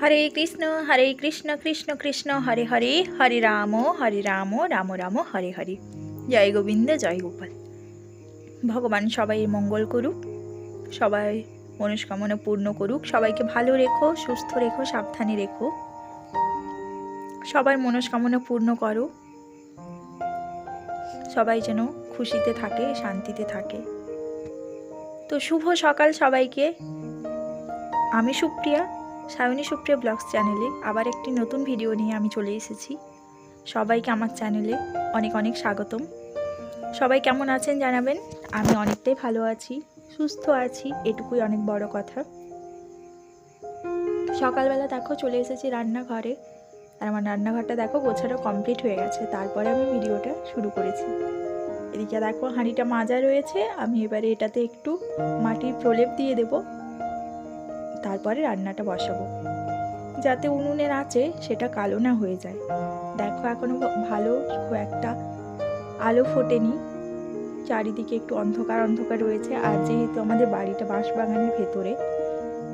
হরে কৃষ্ণ হরে কৃষ্ণ কৃষ্ণ কৃষ্ণ হরে হরে হরে রাম হরে রাম রাম রাম হরে হরে জয় গোবিন্দ জয় গোপাল ভগবান সবাই মঙ্গল করুক, সবাই মনস্কামনা পূর্ণ করুক, সবাইকে ভালো রেখো, সুস্থ রেখো, সাবধানে রেখো। সবার মনস্কামনা পূর্ণ করো। সবাই যেন খুশিতে থাকে, শান্তিতে থাকে। তো শুভ সকাল সবাইকে। আমি সুপ্রিয়া সায়নী সুপ্রিয়া ব্লগস চ্যানেলে আবার একটি নতুন ভিডিও নিয়ে আমি চলে এসেছি। সবাইকে আমার চ্যানেলে অনেক অনেক স্বাগতম। সবাই কেমন আছেন জানাবেন? আমি অনেকটাই ভালো আছি, সুস্থ আছি, এটুকুই অনেক বড় কথা। সকালবেলা দেখো চলে এসেছি রান্নাঘরে। আর আমার রান্নাঘরটা দেখো গোছানো কমপ্লিট হয়ে গেছে, তারপরে আমি ভিডিওটা শুরু করেছি। এদিকে দেখো হাঁড়িটা মাজা রয়েছে, আমি এবারে এটাতে একটু মাটির প্রলেপ দিয়ে দেব। তারপরে রান্নাটা বসাবো। যাতে উনুনের আছে সেটা কালো না হয়ে যায়। দেখো এখনও ভালো খুব একটা আলো ফোটেনি। চারিদিকে একটু অন্ধকার অন্ধকার রয়েছে। আর যেহেতু আমাদের বাড়িটা বাঁশবাগানের ভেতরে,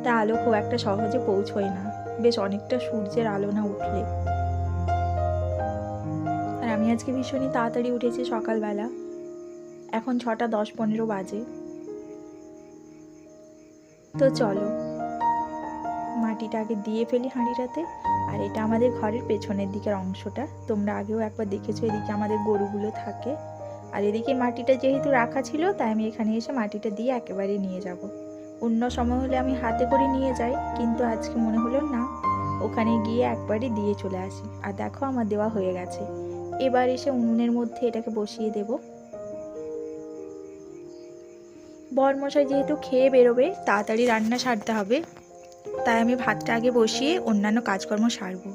তা আলো খুব একটা সহজে পৌঁছয় না। বেশ অনেকটা সূর্যের আলো না উঠলে। আর আমি আজকে ভীষণই তাড়াতাড়ি উঠেছি সকালবেলা। এখন ছটা দশ পনেরো বাজে। তো চলো। মাটিটা আগে দিয়ে ফেলি হাঁড়িটাতে। আর এটা আমাদের ঘরের পেছনের দিকের অংশটা। তোমরা আগেও একবার দেখেছ, এদিকে আমাদের গরুগুলো থাকে। আর এদিকে মাটিটা যেহেতু রাখা ছিল, তাই আমি এখানে এসে মাটিটা দিয়ে একেবারে নিয়ে যাব। অন্য সময় হলে আমি হাতে করে নিয়ে যাই, কিন্তু আজকে মনে হলো না, ওখানে গিয়ে একবারে দিয়ে চলে আসি। আর দেখো আমার দেওয়া হয়ে গেছে। এবার এসে উনুনের মধ্যে এটাকে বসিয়ে দেব। বরমশাই যেহেতু খেয়ে বেরোবে, তাড়াতাড়ি রান্না সারতে হবে। তাই আমি ভাতটা আগে বসিয়ে অন্যান্য কাজকর্ম সারবো।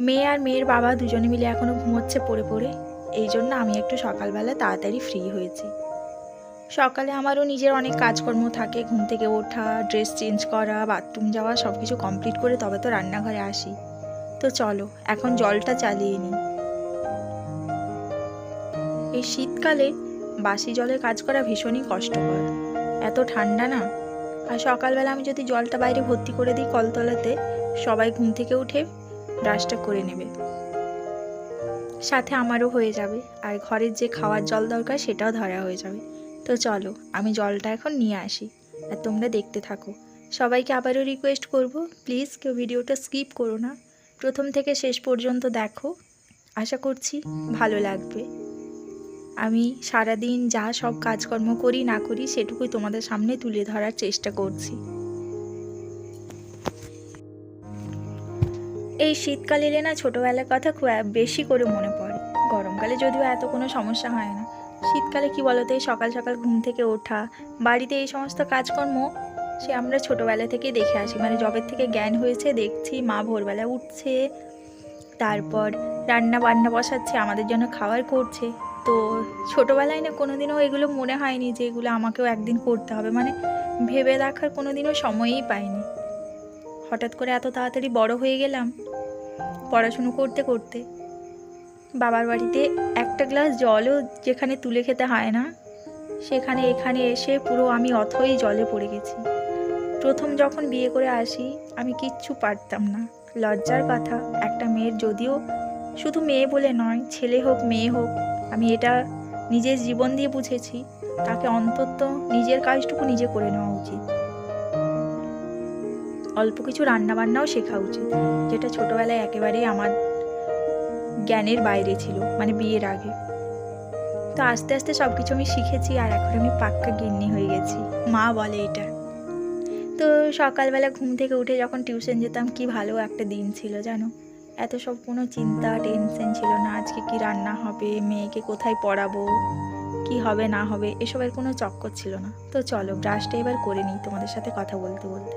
মেয়ে আর মেয়ের বাবা দুজনে মিলে এখনও ঘুমোচ্ছে পড়ে পড়ে। এই জন্য আমি একটু সকালবেলা তাড়াতাড়ি ফ্রি হয়েছি। সকালে আমারও নিজের অনেক কাজকর্ম থাকে। ঘুম থেকে ওঠা ড্রেস চেঞ্জ করা বাথরুম যাওয়া সব কিছু কমপ্লিট করে তবে তো রান্নাঘরে আসি। তো চলো, এখন জলটা চালিয়ে নিই। এই শীতকালে বাসি জলে কাজ করা ভীষণই কষ্টকর। এত ঠান্ডা না? আর সকালবেলা আমি যদি জলটা বাইরে ভর্তি করে দিই কলতলাতে, সবাই ঘুম থেকে উঠে ব্রাশটা করে নেবে। সাথে আমারও হয়ে যাবে। আর ঘরের যে খাওয়ার জল দরকার সেটাও ধরা হয়ে যাবে। তো চলো, আমি জলটা এখন নিয়ে আসি। আর তোমরা দেখতে থাকো। সবাইকে আবারও রিকোয়েস্ট করব প্লিজ কেউ ভিডিওটা স্কিপ করো না। প্রথম থেকে শেষ পর্যন্ত দেখো। আশা করছি ভালো লাগবে। আমি সারাদিন যা সব কাজকর্ম করি, না করি, সেটুকুই তোমাদের সামনে তুলে ধরার চেষ্টা করছি। এই শীতকাল এলে না ছোটোবেলার কথা খুব বেশি করে মনে পড়ে। গরমকালে যদিও এত কোনো সমস্যা হয় না। শীতকালে কি বলতো, এই সকাল সকাল ঘুম থেকে ওঠা, বাড়িতে এই সমস্ত কাজকর্ম, সে আমরা ছোটোবেলা থেকে দেখে আসি। মানে জবের থেকে জ্ঞান হয়েছে, দেখছি, মা ভোরবেলা উঠছে, তারপর রান্না বান্না বসাচ্ছে, আমাদের জন্য খাবার করছে। তো ছোটোবেলায় না কোনো দিনও এগুলো মনে হয়নি যে এগুলো আমাকেও একদিন করতে হবে। মানে ভেবে দেখার কোনোদিনও সময়ই পাইনি। হঠাৎ করে এত তাড়াতাড়ি বড় হয়ে গেলাম পড়াশুনো করতে করতে। বাবার বাড়িতে একটা গ্লাস জলও যেখানে তুলে খেতে হয় না, সেখানে এখানে এসে পুরো আমি অথই জলে পড়ে গেছি। প্রথম যখন বিয়ে করে আসি, আমি কিচ্ছু পারতাম না। লজ্জার কথা, একটা মেয়ের যদিও শুধু মেয়ে বলে নয়, ছেলে হোক, মেয়ে হোক আমি এটা নিজের জীবন দিয়ে বুঝেছি। তাকে অন্তত নিজের কাজটুকু নিজে করে নেওয়া উচিত। অল্প কিছু রান্নাবান্নাও শেখা উচিত, যেটা ছোটোবেলায় একেবারেই আমার জ্ঞানের বাইরে ছিল মানে বিয়ের আগে। তো আস্তে আস্তে সব কিছু আমি শিখেছি আর এখন আমি পাক্কা গিন্নি হয়ে গেছি। মা বলে এটা। তো সকালবেলা ঘুম থেকে উঠে যখন টিউশন যেতাম, কি ভালো একটা দিন ছিল, জানো? এত সব কোনো চিন্তা টেনশন ছিল না আজকে কি রান্না হবে, মেয়েকে কোথায় পড়াবো, কি হবে, না হবে, এসবের কোনো চক্কর ছিল না। তো চলো ব্রাশটা এবার করে নিই তোমাদের সাথে কথা বলতে বলতে।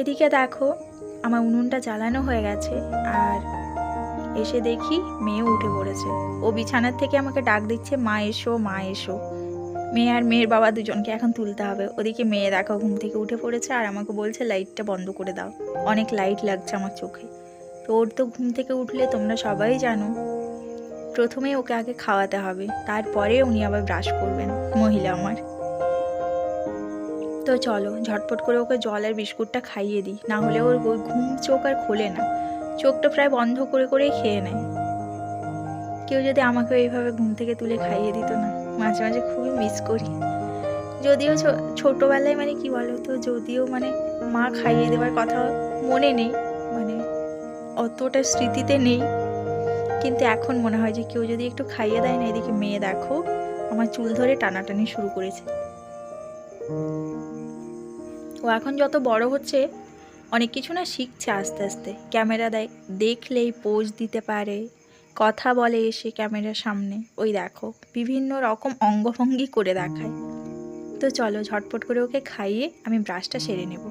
এদিকে দেখো, আমার উনুনটা জ্বালানো হয়ে গেছে আর এসে দেখি মেয়ে উঠে পড়েছে। ও বিছানার থেকে আমাকে ডাক দিচ্ছে, মা এসো মা এসো। মেয়ে আর মেয়ের বাবা দুজনকে এখন তুলতে হবে। ওদিকে মেয়ে দেখো ঘুম থেকে উঠে পড়েছে আর আমাকে বলছে লাইটটা বন্ধ করে দাও। অনেক লাইট লাগছে আমার চোখে। তো ওর তো ঘুম থেকে উঠলে তোমরা সবাই জানো। প্রথমে ওকে আগে খাওয়াতে হবে, তারপরে উনি আবার ব্রাশ করবেন, মহিলা আমার। তো চলো, ঝটপট করে ওকে জল আর বিস্কুটটা খাইয়ে দিই। না হলে ওর ঘুম চোখ আর খোলে না। চোখটা প্রায় বন্ধ করে করেই খেয়ে নেয়। কেউ যদি আমাকে এইভাবে ঘুম থেকে তুলে খাইয়ে দিত না। মাঝে মাঝে খুবই মিস করি। যদিও ছোটবেলায় মানে কি বলো তো যদিও মানে মা খাইয়ে দেওয়ার কথা মনে নেই মানে অতটা স্মৃতিতে নেই। কিন্তু এখন মনে হয় যে কেউ যদি একটু খাইয়ে দেয় না, এদিকে মেয়ে দেখো, আমার চুল ধরে টানাটানি শুরু করেছে। ও এখন যত বড় হচ্ছে, অনেক কিছু না শিখছে আস্তে আস্তে। ক্যামেরা দেয়, দেখলেই পোজ দিতে পারে। কথা বলে এসে ক্যামেরার সামনে। ওই দেখো, বিভিন্ন রকম অঙ্গভঙ্গি করে দেখায়। তো চলো ঝটপট করে ওকে খাইয়ে আমি ব্রাশটা সেরে নেব।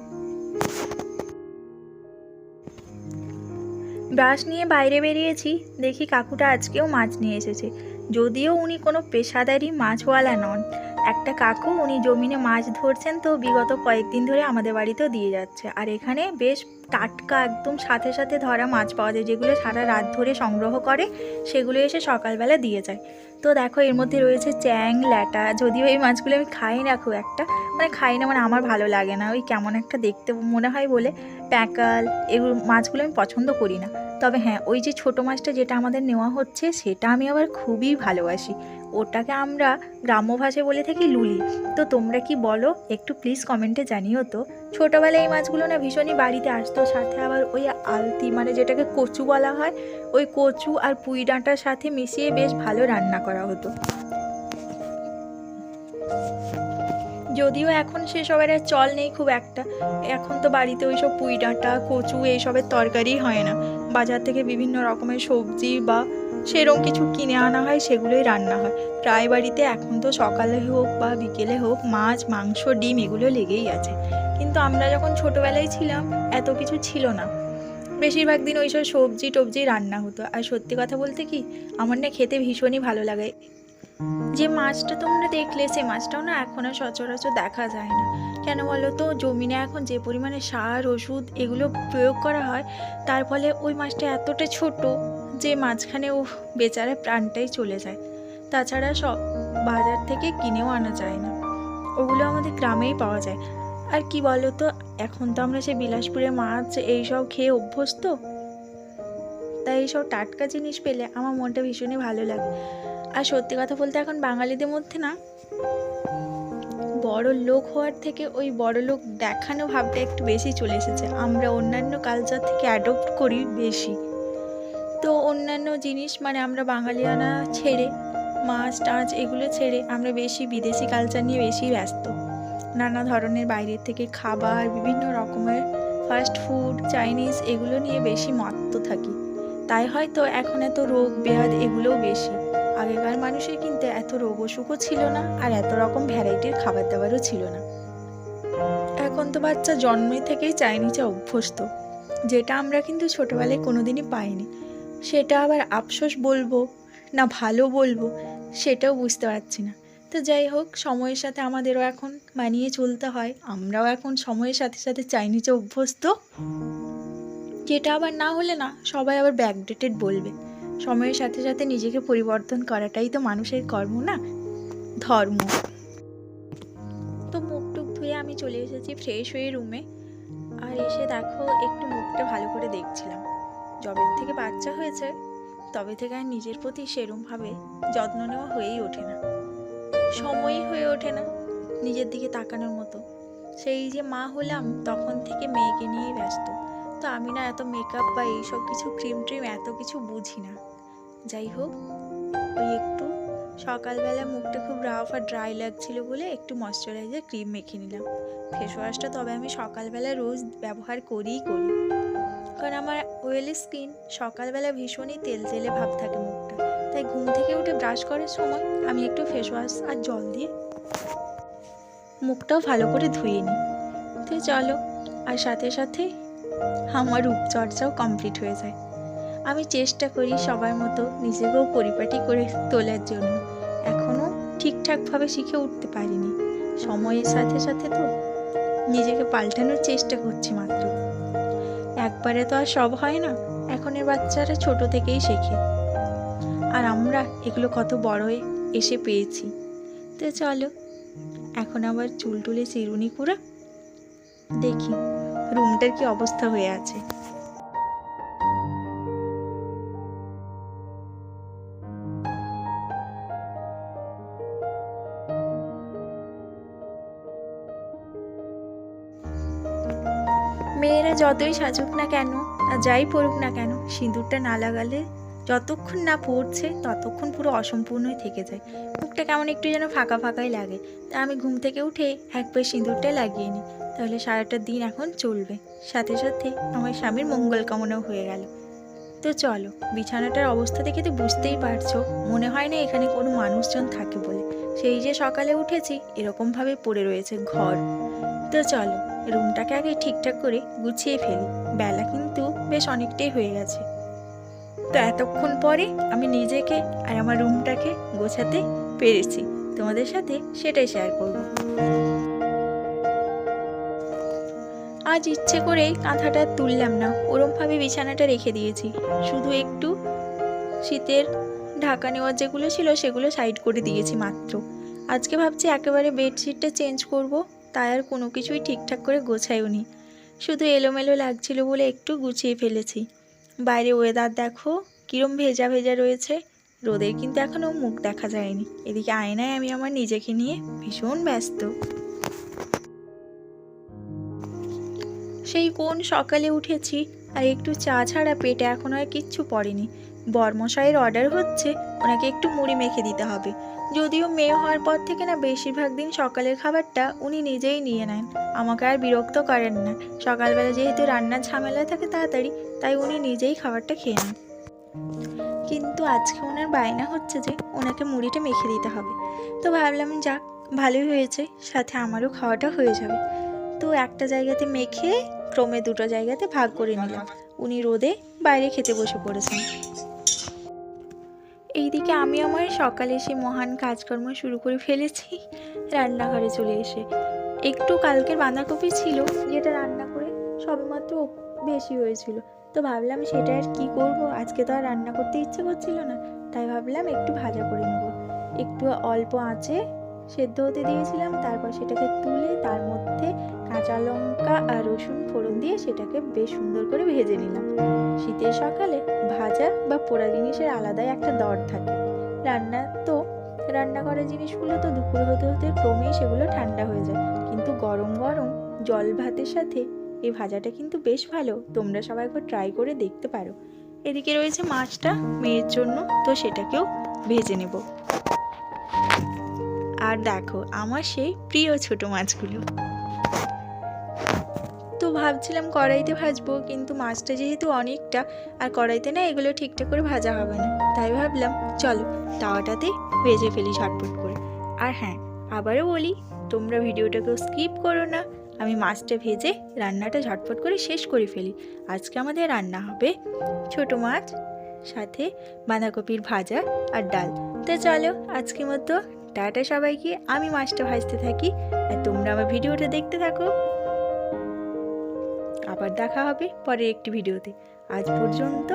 ব্রাশ নিয়ে বাইরে বেরিয়েছি, দেখি কাকুটা আজকেও মাছ নিয়ে এসেছে। যদিও উনি কোনো পেশাদারি মাছওয়ালা নন একটা কাকু উনি জমিনে মাছ ধরছেন তো বিগত কয়েকদিন ধরে আমাদের বাড়িতেও দিয়ে যাচ্ছে। আর এখানে বেশ টাটকা একদম সাথে সাথে ধরা মাছ পাওয়া যায়, যেগুলো সারা রাত ধরে সংগ্রহ করে, সেগুলো এসে সকালবেলা দিয়ে যায়। তো দেখো, এর মধ্যে রয়েছে চ্যাং, ল্যাটা, যদিও এই মাছগুলো আমি খাই না খুব একটা মানে খাই না মানে আমার ভালো লাগে না, ওই কেমন একটা দেখতে মনে হয় বলে। প্যাকাল, এগুলো মাছগুলো আমি পছন্দ করি না। তবে হ্যাঁ ওই যে ছোটো মাছটা যেটা আমাদের নেওয়া হচ্ছে, সেটা আমি আবার খুবই ভালোবাসি। ওটাকে আমরা গ্রাম্য ভাষায় বলে থাকি লুলি। তো তোমরা কি বলো? একটু প্লিজ কমেন্টে জানিও তো। ছোটোবেলায় এই মাছগুলো না ভীষণই বাড়িতে আসতো। সাথে আবার ওই আলতি মানে যেটাকে কচু বলা হয়, ওই কচু আর পুঁই ডাঁটার সাথে মিশিয়ে বেশ ভালো রান্না করা হতো। যদিও এখন সেসবের আর চল নেই খুব একটা। এখন তো বাড়িতে ওইসব পুঁই ডাঁটা, কচু এইসবের তরকারি হয় না। বাজার থেকে বিভিন্ন রকমের সবজি বা সেরকম কিছু কিনে আনা হয়, সেগুলোই রান্না হয়। প্রায় বাড়িতে এখন তো সকালে হোক বা বিকেলে হোক মাছ, মাংস, ডিম এগুলো লেগেই আছে। কিন্তু আমরা যখন ছোটোবেলায় ছিলাম, এত কিছু ছিল না। বেশিরভাগ দিন ওইসব সবজি টবজি রান্না হতো। আর সত্যি কথা বলতে কি, আমার না খেতে ভীষণই ভালো লাগে। যে মাছটা তোমরা দেখলে, সে মাছটাও না এখন আর সচরাচর দেখা যায় না। কেন বলো তো, জমিনে এখন যে পরিমাণে সার, ওষুধ এগুলো প্রয়োগ করা হয়, তার ফলে ওই মাছটা এতটা ছোট যে মাঝখানে ও বেচারা প্রাণটাই চলে যায়। তাছাড়া সব বাজার থেকে কিনেও আনা যায় না। ওগুলো আমাদের গ্রামেই পাওয়া যায়। আর কি বলো তো এখন তো আমরা সেই বিলাসপুরে মাছ এইসব খেয়ে অভ্যস্ত। তাই এইসব টাটকা জিনিস পেলে আমার মনটা ভীষণই ভালো লাগে। আর সত্যি কথা বলতে এখন বাঙালিদের মধ্যে না, বড় লোক হওয়ার থেকে ওই বড় লোক দেখানো ভাবটা একটু বেশি চলে এসেছে। আমরা অন্যান্য কালচার থেকে অ্যাডপ্ট করি বেশি। তো অন্যান্য জিনিস মানে আমরা বাঙালিয়ানা ছেড়ে, মাছ টাছ এগুলো ছেড়ে আমরা বেশি বিদেশি কালচার নিয়ে বেশি ব্যস্ত। নানা ধরনের বাইরের থেকে খাবার, বিভিন্ন রকমের ফাস্ট ফুড চাইনিজ এগুলো নিয়ে বেশি মত্ত থাকি। তাই হয়তো এখন এত রোগ ব্যাধ এগুলোও বেশি। আগেকার মানুষের কিন্তু এত রোগ অসুখও ছিল না, আর এত রকম ভ্যারাইটির খাবার দাবারও ছিল না। এখন তো বাচ্চা জন্মে থেকেই চাইনিজে অভ্যস্ত, যেটা আমরা কিন্তু ছোটোবেলায় কোনোদিনই পাইনি। সেটা আবার আফসোস বলব না ভালো বলব সেটাও বুঝতে পারছি না। তো যাই হোক, সময়ের সাথে আমাদেরও এখন মানিয়ে চলতে হয়। আমরাও এখন সময়ের সাথে সাথে চাইনিজে অভ্যস্ত। যেটা আবার না হলে না, সবাই আবার ব্যাকডেটেড বলবে। সময়ের সাথে সাথে নিজেকে পরিবর্তন করাটাই তো মানুষের কর্ম না? ধর্ম। তো মুখ টুক ধুয়ে আমি চলে এসেছি ফ্রেশ হয়ে রুমে আর এসে দেখো, একটু মুখটা ভালো করে দেখছিলাম। জবের থেকে বাচ্চা হয়েছে, তবে থেকে আর নিজের প্রতি সেরমভাবে যত্ন নেওয়া হয়েই ওঠে না। সময়ই হয়ে ওঠে না নিজের দিকে তাকানোর মতো। সেই যে মা হলাম, তখন থেকে মেয়েকে নিয়েই ব্যস্ত। তো আমি না এত মেকআপ বা এইসব কিছু ক্রিম ট্রিম এত কিছু বুঝি না। যাই হোক, ওই একটু সকালবেলা মুখটা খুব রাফ আর ড্রাই লাগছিল বলে একটু ময়শ্চারাইজার ক্রিম মেখে নিলাম। ফেস ওয়াশটা তবে আমি সকালবেলা রোজ ব্যবহার করিই করি। কারণ আমার ওয়েলি স্কিন সকালবেলা ভীষণই তেল তেলে ভাব থাকে মুখটা। তাই ঘুম থেকে উঠে ব্রাশ করার সময় আমি একটু ফেস ওয়াশ আর জল দিয়ে মুখটাও ভালো করে ধুয়ে নিই। তো চলো, আর সাথে সাথে আমার রূপচর্চাও কমপ্লিট হয়ে যায়। আমি চেষ্টা করি সবার মতো নিজেকেও পরিপাটি করে তোলার জন্য। এখনও ঠিকঠাকভাবে শিখে উঠতে পারিনি। সময়ের সাথে সাথে তো নিজেকে পাল্টানোর চেষ্টা করছি মাত্র। একবারে তো আর সব হয় না। এখনের বাচ্চারা ছোট থেকেই শেখে। আর আমরা এগুলো কত বড় হয়ে এসে পেয়েছি। তো চলো, এখন আবার চুল টুলে চিরুনি করে দেখি, রুমটার কি অবস্থা হয়ে আছে। মেয়েরা যতই সাজুক না কেন, আর যাই পড়ুক না কেন, সিঁদুরটা না লাগালে যতক্ষণ না পড়ছে, ততক্ষণ পুরো অসম্পূর্ণই থেকে যায়। মুখটা কেমন একটু যেন ফাঁকা ফাঁকাই লাগে। তা আমি ঘুম থেকে উঠে একবার সিঁদুরটা লাগিয়ে নিই। তাহলে সারাটা দিন এখন চলবে। সাথে সাথে আমার স্বামীর মঙ্গল কামনাও হয়ে গেল। তো চলো, বিছানাটার অবস্থা দেখে তো বুঝতেই পারছ, মনে হয় না এখানে কোনো মানুষজন থাকে বলে। সেই যে সকালে উঠেছি, এরকমভাবে পড়ে রয়েছে ঘর। তো চলো রুমটাকে আগে ঠিকঠাক করে গুছিয়ে ফেলি। বেলা কিন্তু বেশ অনেকটাই হয়ে গেছে। তো এতক্ষণ পরে আমি নিজেকে আর আমার রুমটাকে গোছাতে পেরেছি। তোমাদের সাথে সেটাই শেয়ার করব। আজ ইচ্ছে করেই কাঁথাটা তুললাম না। ওরমভাবে বিছানাটা রেখে দিয়েছি। শুধু একটু শীতের ঢাকা নেওয়ার যেগুলো ছিল সেগুলো সাইড করে দিয়েছি মাত্র। আজকে ভাবছি একেবারে বেডশিটটা চেঞ্জ করব। তাই আর কোনো কিছুই ঠিকঠাক করে গোছাইও নি শুধু এলোমেলো লাগছিল বলে একটু গুছিয়ে ফেলেছি। বাইরে ওয়েদার দেখো, কিরম ভেজা ভেজা রয়েছে। রোদের কিন্তু এখনও মুখ দেখা যায়নি। এদিকে আয়নায় আমি আমার নিজেকে নিয়ে ভীষণ ব্যস্ত। সেই কোন সকালে উঠেছি আর একটু চা ছাড়া পেটে এখন আর কিচ্ছু পড়েনি। বরমশাইয়ের অর্ডার হচ্ছে, ওনাকে একটু মুড়ি মেখে দিতে হবে। যদিও মেয়ে হওয়ার পর থেকে না বেশিরভাগ দিন সকালের খাবারটা উনি নিজেই নিয়ে নেন। আমাকে আর বিরক্ত করেন না। সকালবেলা যেহেতু রান্নার ঝামেলা থাকে তাড়াতাড়ি, তাই উনি নিজেই খাবারটা খেয়ে নেন। কিন্তু আজকে ওনার বায়না হচ্ছে যে ওনাকে মুড়িটা মেখে দিতে হবে। তো ভাবলাম যাক, ভালোই হয়েছে, সাথে আমারও খাওয়াটা হয়ে যাবে। তো একটা জায়গাতে মেখে ক্রমে দুটো জায়গাতে ভাগ করে নিলাম। উনি রোদে বাইরে খেতে বসে পড়েছেন। এইদিকে আমি আমার সকালে সে মহান কাজকর্ম শুরু করে ফেলেছি। রান্নাঘরে চলে এসে। একটু কালকের বাঁধাকপি ছিল, যেটা রান্না করে সবেমাত্র বেশি হয়েছিল। তো ভাবলাম সেটা আর কী করব? আজকে তো আর রান্না করতে ইচ্ছে করছিল না, তাই ভাবলাম একটু ভাজা করে নেব। একটু অল্প আঁচে সেদ্ধ হতে দিয়েছিলাম, তারপর সেটাকে তুলে তার মধ্যে কাঁচা লঙ্কা আর রসুন ফোড়ন দিয়ে সেটাকে বেশ সুন্দর করে ভেজে নিলাম। শীতের সকালে ভাজা বা পোড়া জিনিসের আলাদাই একটা দর থাকে। রান্না তো, রান্না করা জিনিসগুলো তো দুপুর হতে হতে ক্রমেই সেগুলো ঠান্ডা হয়ে যায়। কিন্তু গরম গরম জল ভাতের সাথে এই ভাজাটা কিন্তু বেশ ভালো। তোমরা সবাই একবার ট্রাই করে দেখতে পারো। এদিকে রয়েছে মাছটা মেয়ের জন্য, তো সেটাকেও ভেজে নেব। আর দেখো, আমার সেই প্রিয় ছোট মাছগুলো। ভাবছিলাম কড়াইতে ভাজবো, কিন্তু মাছটা যেহেতু অনেকটা, আর কড়াইতে না এগুলো ঠিকঠাক করে ভাজা হবে না। তাই ভাবলাম, চলো, তাওয়াটাতে ভেজে ফেলি ঝটপট করে। আর হ্যাঁ আবারও বলি, তোমরা ভিডিওটাকেও স্কিপ করো না। আমি মাছটা ভেজে রান্নাটা ঝটপট করে শেষ করে ফেলি। আজকে আমাদের রান্না হবে ছোট মাছ, সাথে বাঁধাকপির ভাজা আর ডাল। তো চলো, আজকে মতো টাটা সবাইকে। আমি মাছটা ভাজতে থাকি, আর তোমরা আমার ভিডিওটা দেখতে থাকো। আবার দেখা হবে পরের একটি ভিডিওতে। আজ পর্যন্ত